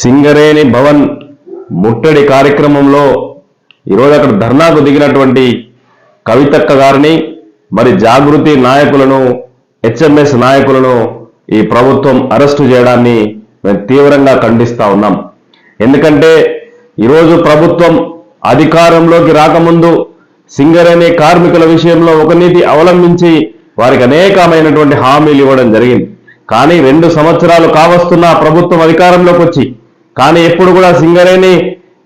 సింగరేణి భవన్ ముట్టడి కార్యక్రమంలో ఈరోజు అక్కడ ధర్నాకు దిగినటువంటి కవితక్క గారిని మరి జాగృతి నాయకులను హెచ్ఎంఎస్ నాయకులను ఈ ప్రభుత్వం అరెస్టు చేయడాన్ని మేము తీవ్రంగా ఖండిస్తా ఉన్నాం. ఎందుకంటే ఈరోజు ప్రభుత్వం అధికారంలోకి రాకముందు సింగరేణి కార్మికుల విషయంలో ఒక నీతి అవలంబించి వారికి అనేకమైనటువంటి హామీలు ఇవ్వడం జరిగింది. కానీ రెండు సంవత్సరాలు కావస్తున్న ప్రభుత్వం అధికారంలోకి వచ్చి కానీ ఎప్పుడు కూడా సింగరేణి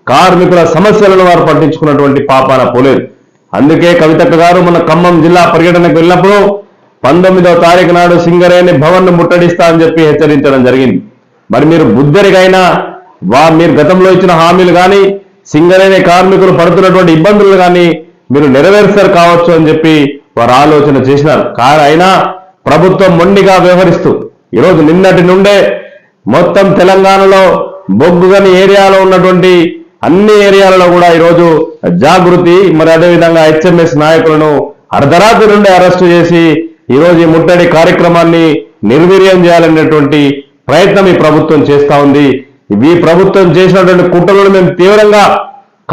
కార్మికుల సమస్యలను వారు పట్టించుకున్నటువంటి పాపాన పోలేదు. అందుకే కవితక్క గారు మన ఖమ్మం జిల్లా పర్యటనకు వెళ్ళినప్పుడు పంతొమ్మిదవ తారీఖు నాడు సింగరేణి భవన్ ముట్టడిస్తా అని చెప్పి హెచ్చరించడం జరిగింది. మరి మీరు బుద్ధరికైనా వా మీరు గతంలో ఇచ్చిన హామీలు కానీ సింగరేణి కార్మికులు పడుతున్నటువంటి ఇబ్బందులు కానీ మీరు నెరవేర్చారు కావచ్చు అని చెప్పి వారు ఆలోచన చేసినారు. కానీ అయినా ప్రభుత్వం మొండిగా వ్యవహరిస్తూ ఈరోజు నిన్నటి నుండే మొత్తం తెలంగాణలో బొగ్గుగని ఏరియాలో ఉన్నటువంటి అన్ని ఏరియాలలో కూడా ఈరోజు జాగృతి మరి అదేవిధంగా హెచ్ఎంఎస్ నాయకులను అర్ధరాత్రి నుండి అరెస్టు చేసి ఈరోజు ఈ ముట్టడి కార్యక్రమాన్ని నిర్వీర్యం చేయాలనేటువంటి ప్రయత్నం ఈ ప్రభుత్వం చేస్తా ఉంది. ఈ ప్రభుత్వం చేసినటువంటి కుట్రలను మేము తీవ్రంగా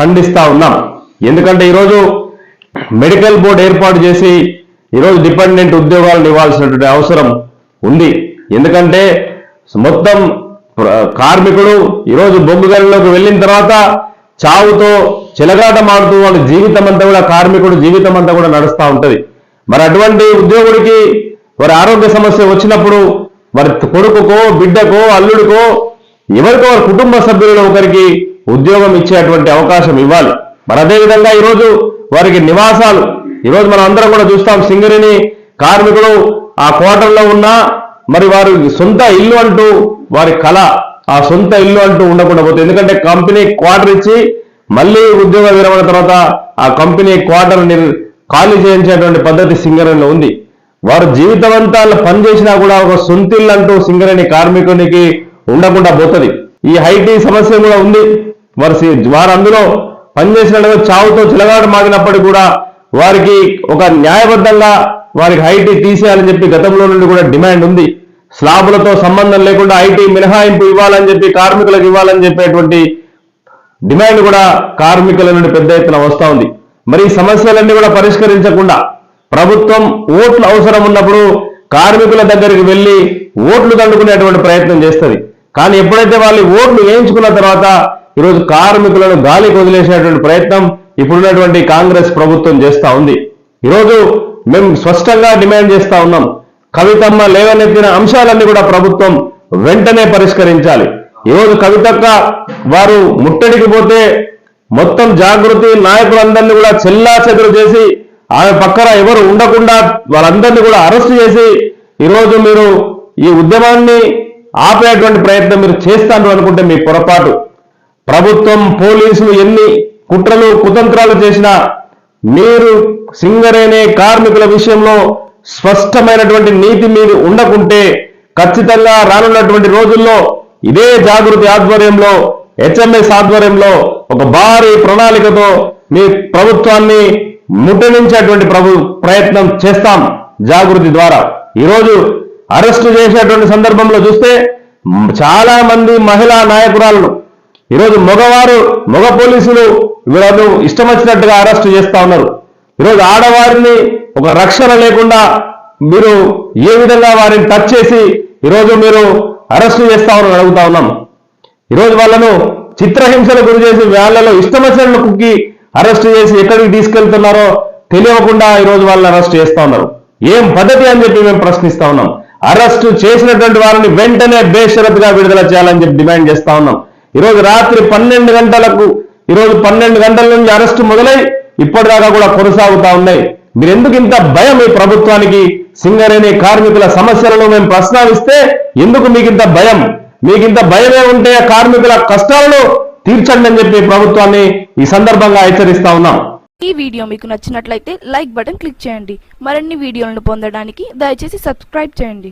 ఖండిస్తా ఉన్నాం. ఎందుకంటే ఈరోజు మెడికల్ బోర్డు ఏర్పాటు చేసి ఈరోజు డిపెండెంట్ ఉద్యోగాలను ఇవ్వాల్సినటువంటి అవసరం ఉంది. ఎందుకంటే మొత్తం కార్మికుడు ఈరోజు బొగ్గు గనిలోకి వెళ్ళిన తర్వాత చావుతో చెలగాటమాడుతూ వాళ్ళ జీవితం అంతా కూడా కార్మికుడు జీవితం అంతా కూడా నడుస్తూ ఉంటుంది. మరి అటువంటి ఉద్యోగుడికి వారి ఆరోగ్య సమస్య వచ్చినప్పుడు వారి కొడుకుకో బిడ్డకో అల్లుడికో ఎవరికో వారి కుటుంబ సభ్యులలో ఒకరికి ఉద్యోగం ఇచ్చేటువంటి అవకాశం ఇవ్వాలి. మరి అదేవిధంగా ఈరోజు వారికి నివాసాలు. ఈరోజు మనం అందరం కూడా చూస్తాం సింగరిని కార్మికుడు ఆ క్వార్టర్లో ఉన్నా మరి వారు సొంత ఇల్లు అంటూ వారి కళ ఆ సొంత ఇల్లు అంటూ ఉండకుండా పోతుంది ఎందుకంటే కంపెనీ క్వార్టర్ ఇచ్చి మళ్ళీ ఉద్యోగ విరమణ తర్వాత ఆ కంపెనీ క్వార్టర్ ఖాళీ చేయించేటువంటి పద్ధతి సింగరేణిలో ఉంది. వారు జీవితవంతాలు పనిచేసినా కూడా ఒక సొంతిల్లు అంటూ సింగరేణి కార్మికునికి ఉండకుండా పోతుంది. ఈ హైటీ సమస్య కూడా ఉంది. వారు వారు అందులో పనిచేసినట్టుగా చావుతో చిలగాడు మాగినప్పటికీ కూడా వారికి ఒక న్యాయబద్ధంగా వారికి ఐటీ తీసేయాలని చెప్పి గతంలో నుండి కూడా డిమాండ్ ఉంది. స్లాబులతో సంబంధం లేకుండా ఐటీ మినహాయింపు ఇవ్వాలని చెప్పి కార్మికులకు ఇవ్వాలని చెప్పేటువంటి డిమాండ్ కూడా కార్మికుల నుండి పెద్ద ఎత్తున వస్తూ ఉంది. మరి సమస్యలన్నీ కూడా పరిష్కరించకుండా ప్రభుత్వం ఓట్లు అవసరం ఉన్నప్పుడు కార్మికుల దగ్గరికి వెళ్ళి ఓట్లు దండుకునేటువంటి ప్రయత్నం చేస్తుంది. కానీ ఎప్పుడైతే వాళ్ళు ఓట్లు వేయించుకున్న తర్వాత ఈరోజు కార్మికులను గాలికి వదిలేసేటువంటి ప్రయత్నం ఇప్పుడున్నటువంటి కాంగ్రెస్ ప్రభుత్వం చేస్తూ ఉంది. ఈరోజు మేము స్పష్టంగా డిమాండ్ చేస్తూ ఉన్నాం. కవితమ్మ లేవనెత్తిన అంశాలన్నీ కూడా ప్రభుత్వం వెంటనే పరిష్కరించాలి. ఈరోజు కవితక్క వారు ముట్టడికి పోతే మొత్తం జాగృతి నాయకులందరినీ కూడా చెల్లా చెదురు చేసి ఆమె పక్కన ఎవరు ఉండకుండా వాళ్ళందరినీ కూడా అరెస్ట్ చేసి ఈరోజు మీరు ఈ ఉద్యమాన్ని ఆపేటువంటి ప్రయత్నం మీరు చేస్తాను అనుకుంటే మీ పొరపాటు. ప్రభుత్వం పోలీసులు ఎన్ని కుట్రలు కుతంత్రాలు చేసినా మీరు సింగరేనే కార్మికుల విషయంలో స్పష్టమైనటువంటి నీతి మీరు ఉండకుంటే ఖచ్చితంగా రానున్నటువంటి రోజుల్లో ఇదే జాగృతి ఆధ్వర్యంలో హెచ్ఎంఎస్ ఆధ్వర్యంలో ఒక భారీ ప్రణాళికతో మీ ప్రభుత్వాన్ని ముట్టడించేటువంటి ప్రభు ప్రయత్నం చేస్తాం జాగృతి ద్వారా. ఈరోజు అరెస్టు చేసేటువంటి సందర్భంలో చూస్తే చాలా మంది మహిళా నాయకురాలను ఈరోజు మగవారు మగ పోలీసులు వీళ్ళను ఇష్టం వచ్చినట్టుగా అరెస్ట్ చేస్తా ఉన్నారు. ఈరోజు ఆడవారిని ఒక రక్షణ లేకుండా మీరు ఏ విధంగా వారిని టచ్ చేసి ఈరోజు మీరు అరెస్ట్ చేస్తా ఉన్నారని అడుగుతా ఉన్నాం. ఈరోజు వాళ్ళను చిత్రహింసలు గురి చేసి వాళ్ళలో ఇష్టం వచ్చినట్లు కుక్కి అరెస్ట్ చేసి ఎక్కడికి తీసుకెళ్తున్నారో తెలియకుండా ఈరోజు వాళ్ళని అరెస్ట్ చేస్తా ఉన్నారు. ఏం పద్ధతి అని చెప్పి మేము ప్రశ్నిస్తా ఉన్నాం. అరెస్ట్ చేసినటువంటి వారిని వెంటనే బేషరతుగా విడుదల చేయాలని చెప్పి డిమాండ్ చేస్తా ఉన్నాం. ఈరోజు రాత్రి పన్నెండు గంటలకు ఈరోజు పన్నెండు గంటల నుంచి అరెస్ట్ మొదలై ఇప్పటిదాకా కూడా కొనసాగుతా ఉన్నాయి. మీరు ఎందుకు ఇంత భయం ఈ ప్రభుత్వానికి? సింగరేణి కార్మికుల సమస్యలను మేము ప్రస్తావిస్తే ఎందుకు మీకు ఇంత భయం? మీకు ఇంత భయమే ఉంటే ఆ కార్మికుల కష్టాలను తీర్చండి అని చెప్పి ప్రభుత్వాన్ని ఈ సందర్భంగా హెచ్చరిస్తా ఉన్నాం. ఈ వీడియో మీకు నచ్చినట్లయితే లైక్ బటన్ క్లిక్ చేయండి. మరిన్ని వీడియోలను పొందడానికి దయచేసి సబ్స్క్రైబ్ చేయండి.